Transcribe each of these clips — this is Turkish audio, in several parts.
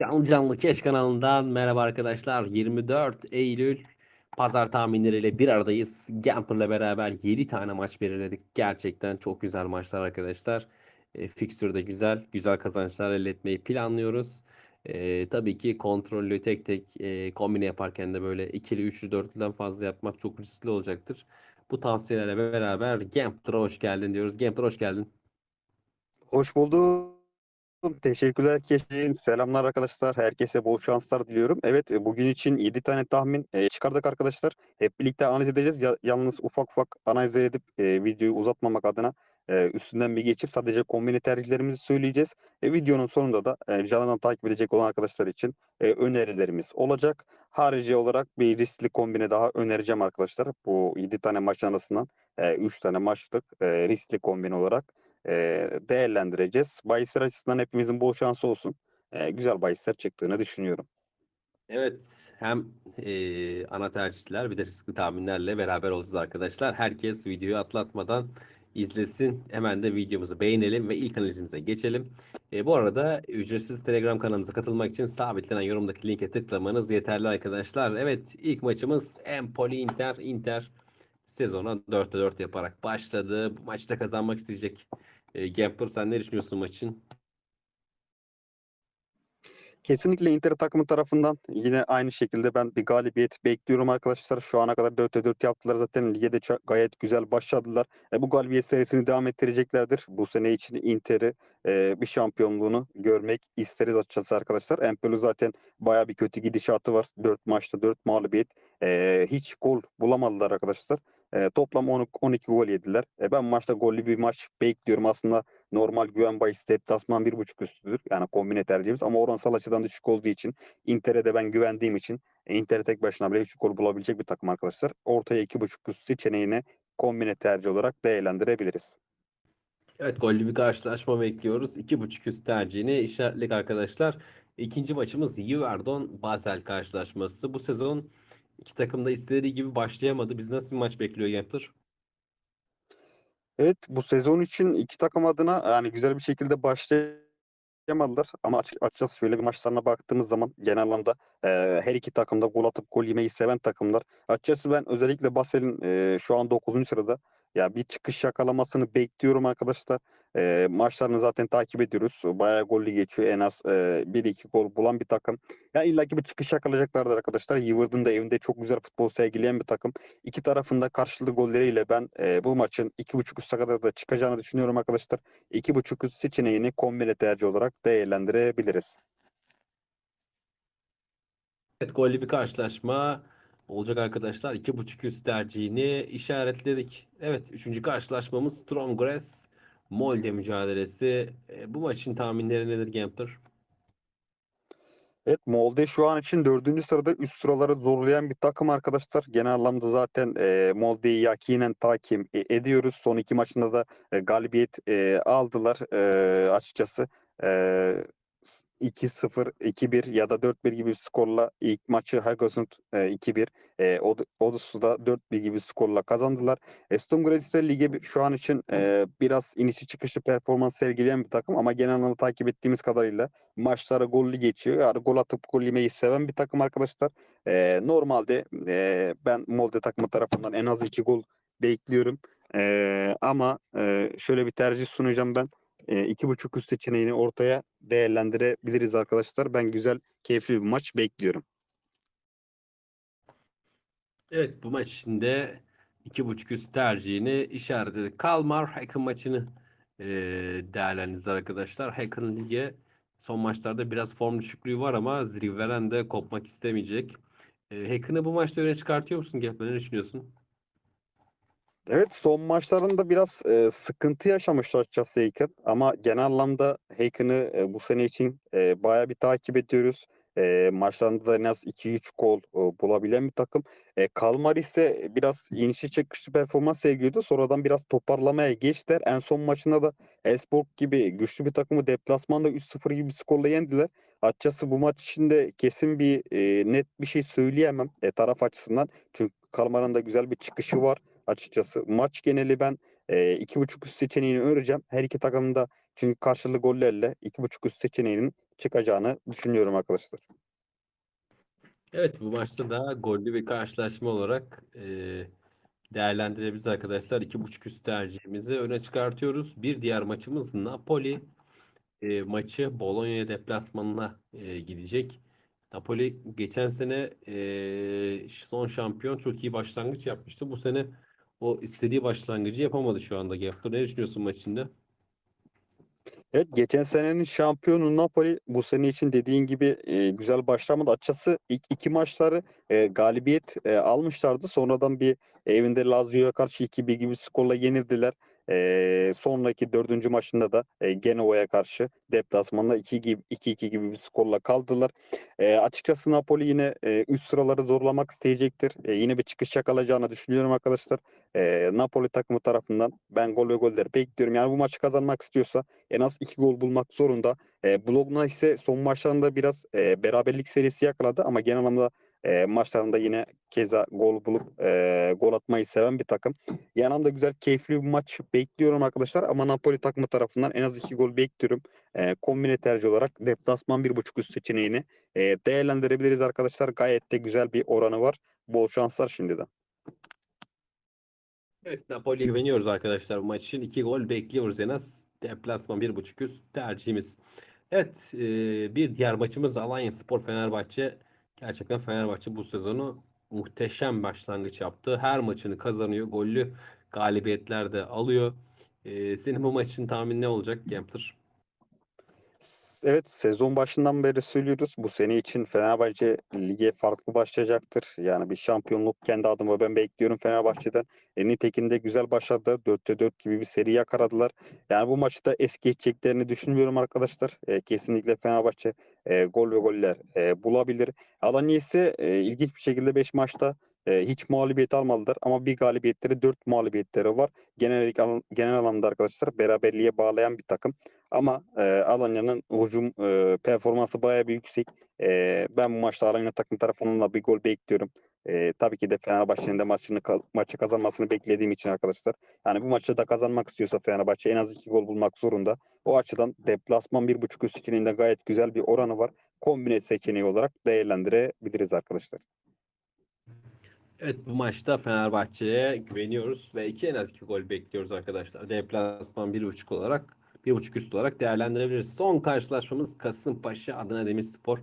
Canlı canlı Keş kanalından merhaba arkadaşlar. 24 Eylül pazar tahminleriyle bir aradayız. Gamper'la beraber 7 tane maç belirledik. Gerçekten çok güzel maçlar arkadaşlar. E, fixture de güzel. Güzel kazançlar elde etmeyi planlıyoruz. E, tabii ki kontrollü tek tek e, kombine yaparken de böyle ikili, üçlü, dörtlüden fazla yapmak çok riskli olacaktır. Bu tavsiyelerle beraber Gambler'a hoş geldin diyoruz. Gambler hoş geldin. Hoş bulduk. Teşekkürler Keşin. Selamlar arkadaşlar. Herkese bol şanslar diliyorum. Evet e, bugün için 7 tane tahmin e, çıkardık arkadaşlar. Hep birlikte analiz edeceğiz. Ya- yalnız ufak ufak analiz edip e, videoyu uzatmamak adına e, üstünden bir geçip sadece kombine tercihlerimizi söyleyeceğiz. E, videonun sonunda da e, canından takip edecek olan arkadaşlar için e, önerilerimiz olacak. Harici olarak bir riskli kombine daha önereceğim arkadaşlar. Bu 7 tane maç arasından 3 tane maçlık e, riskli kombine olarak eee, değerlendireceğiz. Bahisler açısından hepimizin bol şansı olsun. Eee, güzel bahisler çıktığını düşünüyorum. Evet, hem eee, ana tercihler bir de riskli tahminlerle beraber olacağız arkadaşlar. Herkes videoyu atlatmadan izlesin. Hemen de videomuzu beğenelim ve ilk analizimize geçelim. E, bu arada ücretsiz Telegram kanalımıza katılmak için sabitlenen yorumdaki linke tıklamanız yeterli arkadaşlar. Evet, ilk maçımız Empoli Inter. Inter sezona 4'te 4 yaparak başladı. Bu maçta kazanmak isteyecek. E, Gambler sen ne düşünüyorsun maçın? Kesinlikle Inter takımı tarafından yine aynı şekilde ben bir galibiyet bekliyorum arkadaşlar. Şu ana kadar 4'te 4 yaptılar zaten. Lige de gayet güzel başladılar. E, bu galibiyet serisini devam ettireceklerdir. Bu sene için Inter'i e, bir şampiyonluğunu görmek isteriz açıkçası arkadaşlar. Empoli zaten baya bir kötü gidişatı var. 4 maçta 4 mağlubiyet. E, hiç gol bulamadılar arkadaşlar. E, toplam 10, 12 gol yediler. E, ben maçta gollü bir maç bekliyorum. Aslında normal güven bahis deplasman 1.5 üstüdür. Yani kombine tercihimiz ama oransal açıdan düşük olduğu için Inter'e de ben güvendiğim için e, Inter'e tek başına bile 3 gol bulabilecek bir takım arkadaşlar. Ortaya 2.5 üst seçeneğini kombine tercih olarak değerlendirebiliriz. Evet gollü bir karşılaşma bekliyoruz. 2.5 üst tercihini işaretledik arkadaşlar. İkinci maçımız Yverdon Basel karşılaşması. Bu sezon iki takım da istediği gibi başlayamadı. Biz nasıl bir maç bekliyor Gambler? Evet bu sezon için iki takım adına yani güzel bir şekilde başlayamadılar. Ama açık, açıkçası şöyle bir maçlarına baktığımız zaman genel anlamda e, her iki takım da gol atıp gol yemeyi seven takımlar. Açıkçası ben özellikle Basel'in e, şu an 9. sırada ya bir çıkış yakalamasını bekliyorum arkadaşlar. E, maçlarını zaten takip ediyoruz. Bayağı gollü geçiyor. En az e, 1-2 gol bulan bir takım. Yani illaki bir çıkış yakalayacaklardır arkadaşlar. Yıvırdın da evinde çok güzel futbol sergileyen bir takım. İki tarafında karşılıklı golleriyle ben e, bu maçın 2.5 üste kadar da çıkacağını düşünüyorum arkadaşlar. 2.5 üst seçeneğini kombine tercih olarak değerlendirebiliriz. Evet gollü bir karşılaşma olacak arkadaşlar. 2.5 üst tercihini işaretledik. Evet üçüncü karşılaşmamız Stromgres Molde mücadelesi. E, bu maçın tahminleri nedir Gambler? Evet Molde şu an için dördüncü sırada üst sıraları zorlayan bir takım arkadaşlar. Genel anlamda zaten e, Molde'yi yakinen takip e, ediyoruz. Son iki maçında da e, galibiyet e, aldılar e, açıkçası. E, 2-0, 2-1 ya da 4-1 gibi skorla ilk maçı Hagasund e, 2-1, e, Od- Odessu'da 4-1 gibi skorla kazandılar. Eston Grazis'te lige şu an için e, biraz inişi çıkışı performans sergileyen bir takım ama genel anlamda takip ettiğimiz kadarıyla maçlara gollü geçiyor. Yani gol atıp gol yemeyi seven bir takım arkadaşlar. Ee, normalde e, ben Molde takımı tarafından en az iki gol bekliyorum. Ee, ama e, şöyle bir tercih sunacağım ben. E, iki buçuk üst seçeneğini ortaya değerlendirebiliriz arkadaşlar. Ben güzel, keyifli bir maç bekliyorum. Evet bu maç içinde 2.5 üst tercihini işaretledik. Kalmar Hacken maçını e, değerlendireceğiz arkadaşlar. Hacken lige son maçlarda biraz form düşüklüğü var ama zirveden de kopmak istemeyecek. E, Hacken'ı bu maçta öne çıkartıyor musun Gepme? Ne düşünüyorsun? Evet son maçlarında biraz e, sıkıntı yaşamıştı açıkçası Haken ama genel anlamda Haken'ı e, bu sene için e, bayağı bir takip ediyoruz. E, maçlarında da en az 2-3 gol e, bulabilen bir takım. E, Kalmar ise biraz inişi çıkışlı performans sergiliyordu. Sonradan biraz toparlamaya geçtiler. En son maçında da Elfsborg gibi güçlü bir takımı deplasmanda 3-0 gibi bir skorla yendiler. Açıkçası bu maç içinde kesin bir e, net bir şey söyleyemem e, taraf açısından. Çünkü Kalmar'ın da güzel bir çıkışı var açıkçası. Maç geneli ben e, iki buçuk üst seçeneğini önereceğim. Her iki takımın da çünkü karşılıklı gollerle iki buçuk üst seçeneğinin çıkacağını düşünüyorum arkadaşlar. Evet bu maçta da gollü bir karşılaşma olarak e, değerlendirebiliriz arkadaşlar. 2.5 üst tercihimizi öne çıkartıyoruz. Bir diğer maçımız Napoli e, maçı Bologna deplasmanına e, gidecek. Napoli geçen sene e, son şampiyon çok iyi başlangıç yapmıştı. Bu sene o istediği başlangıcı yapamadı şu anda. Gaptur ne düşünüyorsun maçında? Evet geçen senenin şampiyonu Napoli bu sene için dediğin gibi e, güzel başlamadı. Açıkçası ilk iki maçları e, galibiyet e, almışlardı. Sonradan bir evinde Lazio'ya karşı 2-1 gibi skorla yenildiler. E, sonraki dördüncü maçında da e, Genoa'ya karşı deplasmanda 2 gibi 2-2 gibi bir skorla kaldılar. E, açıkçası Napoli yine e, üst sıraları zorlamak isteyecektir. E, yine bir çıkış yakalayacağını düşünüyorum arkadaşlar. E, Napoli takımı tarafından ben gol ve goller bekliyorum. Yani bu maçı kazanmak istiyorsa en az iki gol bulmak zorunda. E, Bologna ise son maçlarında biraz e, beraberlik serisi yakaladı ama genel anlamda e, maçlarında yine keza gol bulup e, gol atmayı seven bir takım. Yanımda güzel keyifli bir maç bekliyorum arkadaşlar ama Napoli takımı tarafından en az iki gol bekliyorum. E, kombine tercih olarak deplasman bir buçuk üst seçeneğini e, değerlendirebiliriz arkadaşlar. Gayet de güzel bir oranı var. Bol şanslar şimdiden. Evet Napoli'ye güveniyoruz arkadaşlar bu maç için. 2 gol bekliyoruz en az. Deplasman 1.5 üst tercihimiz. Evet e, bir diğer maçımız Alanya Spor Fenerbahçe. Gerçekten Fenerbahçe bu sezonu muhteşem başlangıç yaptı. Her maçını kazanıyor. Gollü galibiyetler de alıyor. E, senin bu maçın tahmin ne olacak Gambler? Evet sezon başından beri söylüyoruz. Bu sene için Fenerbahçe lige farklı başlayacaktır. Yani bir şampiyonluk kendi adıma ben bekliyorum Fenerbahçe'den. E, nitekim de güzel başladı. 4'te 4 gibi bir seri yakaladılar. Yani bu maçı da es geçeceklerini düşünmüyorum arkadaşlar. E, kesinlikle Fenerbahçe e, gol ve goller e, bulabilir. Alanya ise e, ilginç bir şekilde 5 maçta e, hiç mağlubiyet almadılar ama bir galibiyetleri 4 mağlubiyetleri var. Genel, genel anlamda arkadaşlar beraberliğe bağlayan bir takım. Ama e, Alanya'nın hücum e, performansı bayağı bir yüksek. E, ben bu maçta Alanya takım tarafından da bir gol bekliyorum. E, tabii ki de Fenerbahçe'nin de maçını maçı kazanmasını beklediğim için arkadaşlar. Yani bu maçı da kazanmak istiyorsa Fenerbahçe en az iki gol bulmak zorunda. O açıdan deplasman bir buçuk üst seçeneğinde gayet güzel bir oranı var. Kombine seçeneği olarak değerlendirebiliriz arkadaşlar. Evet bu maçta Fenerbahçe'ye güveniyoruz ve iki en az iki gol bekliyoruz arkadaşlar. Deplasman 1.5 olarak 1.5 üst olarak değerlendirebiliriz. Son karşılaşmamız Kasımpaşa Adana Demirspor.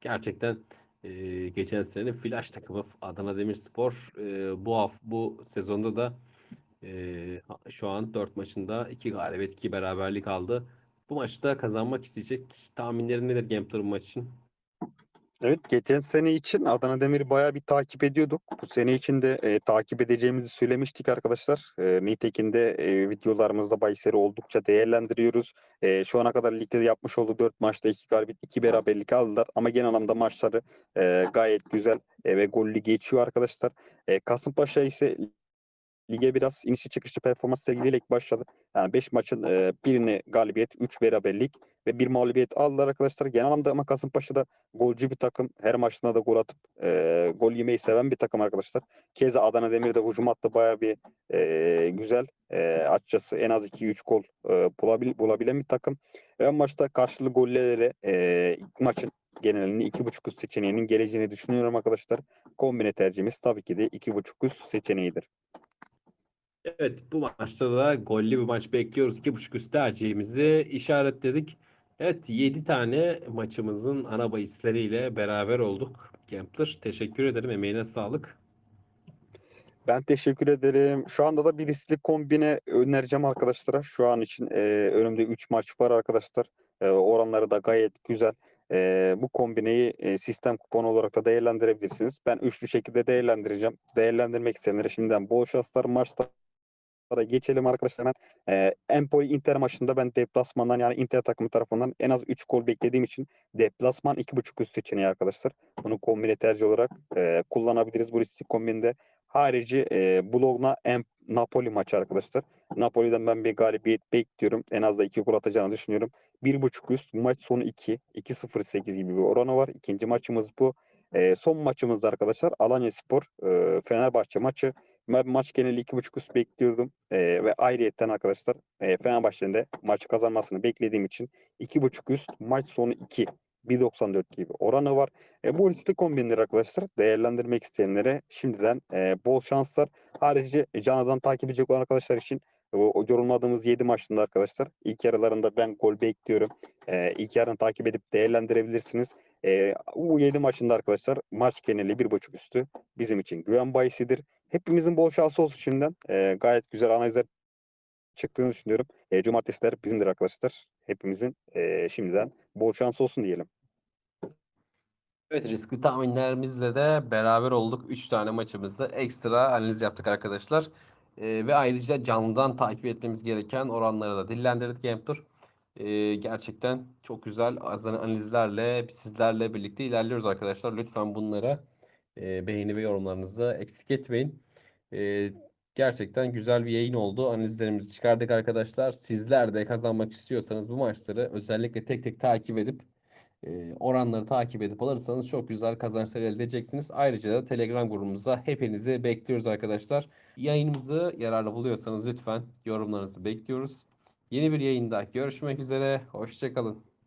Gerçekten e, geçen senenin flash takımı Adana Demirspor e, bu hafta bu sezonda da e, şu an 4 maçında 2 galibiyet 2 beraberlik aldı. Bu maçta kazanmak isteyecek. Tahminlerin nedir bu maç için? Evet geçen sene için Adana Demir'i bayağı bir takip ediyorduk. Bu sene için de e, takip edeceğimizi söylemiştik arkadaşlar. E, nitekim de e, videolarımızda Bayser'i oldukça değerlendiriyoruz. E, şu ana kadar ligde de yapmış olduğu 4 maçta 2 galibiyet 2 beraberlik aldılar. Ama genel anlamda maçları e, gayet güzel e, ve gollü geçiyor arkadaşlar. E, Kasımpaşa ise lige biraz inişli çıkışlı performans sergileyerek başladı. Yani 5 maçın e, birini galibiyet, 3 beraberlik ve bir mağlubiyet aldılar arkadaşlar. Genel anlamda ama Kasımpaşa da golcü bir takım. Her maçında da gol atıp e, gol yemeyi seven bir takım arkadaşlar. Keza Adana Demir de hücum hattı baya bir e, güzel. E, açıkçası en az 2-3 gol e, bulabil, bulabilen bir takım. Ve maçta karşılıklı gollerle e, maçın genelini 2.5 üst seçeneğinin geleceğini düşünüyorum arkadaşlar. Kombine tercihimiz tabii ki de 2.5 üst seçeneğidir. Evet bu maçta da gollü bir maç bekliyoruz. 2.5 üst tercihimizi işaretledik. Evet 7 tane maçımızın ana bahisleriyle beraber olduk. Gambler teşekkür ederim. Emeğine sağlık. Ben teşekkür ederim. Şu anda da bir riskli kombine önereceğim arkadaşlara. Şu an için e, önümde 3 maç var arkadaşlar. E, oranları da gayet güzel. E, bu kombineyi e, sistem kuponu olarak da değerlendirebilirsiniz. Ben üçlü şekilde değerlendireceğim. Değerlendirmek isteyenlere şimdiden bol şanslar maçta da geçelim arkadaşlar hemen. Ee, Empoli Inter maçında ben deplasmandan yani Inter takımı tarafından en az 3 gol beklediğim için deplasman 2.5 üst seçeneği arkadaşlar. Bunu kombine tercih olarak e, kullanabiliriz bu riskli kombinde. Harici e, Bologna Napoli maçı arkadaşlar. Napoli'den ben bir galibiyet bekliyorum. En az da 2 gol atacağını düşünüyorum. 1.5 üst maç sonu 2. 2-0-8 gibi bir oranı var. İkinci maçımız bu. E, son maçımızda arkadaşlar Alanya Spor e, Fenerbahçe maçı. Ben maç geneli 2.5 üst bekliyordum. E, ve ayrıyetten arkadaşlar e, Fenerbahçe'nin de maçı kazanmasını beklediğim için 2.5 üst maç sonu 2 1.94 gibi oranı var. E, bu riskli kombinleri arkadaşlar değerlendirmek isteyenlere şimdiden e, bol şanslar. Ayrıca Canada'dan takip edecek olan arkadaşlar için o, yorumladığımız 7 maçında arkadaşlar ilk yarılarında ben gol bekliyorum. E, ilk yarını takip edip değerlendirebilirsiniz. E, bu 7 maçında arkadaşlar maç geneli 1.5 üstü bizim için güven bayisidir. Hepimizin bol şansı olsun şimdiden. E, gayet güzel analizler çıktığını düşünüyorum. E, cumartesiler bizimdir arkadaşlar. Hepimizin e, şimdiden bol şans olsun diyelim. Evet riskli tahminlerimizle de beraber olduk. 3 tane maçımızda ekstra analiz yaptık arkadaşlar. Ee, ve ayrıca canlıdan takip etmemiz gereken oranları da dillendirdik GameTour. Ee, gerçekten çok güzel analizlerle sizlerle birlikte ilerliyoruz arkadaşlar. Lütfen bunlara e, beğeni ve yorumlarınızı eksik etmeyin. Ee, gerçekten güzel bir yayın oldu. Analizlerimizi çıkardık arkadaşlar. Sizler de kazanmak istiyorsanız bu maçları özellikle tek tek takip edip e, oranları takip edip alırsanız çok güzel kazançlar elde edeceksiniz. Ayrıca da Telegram grubumuza hepinizi bekliyoruz arkadaşlar. Yayınımızı yararlı buluyorsanız lütfen yorumlarınızı bekliyoruz. Yeni bir yayında görüşmek üzere. Hoşçakalın.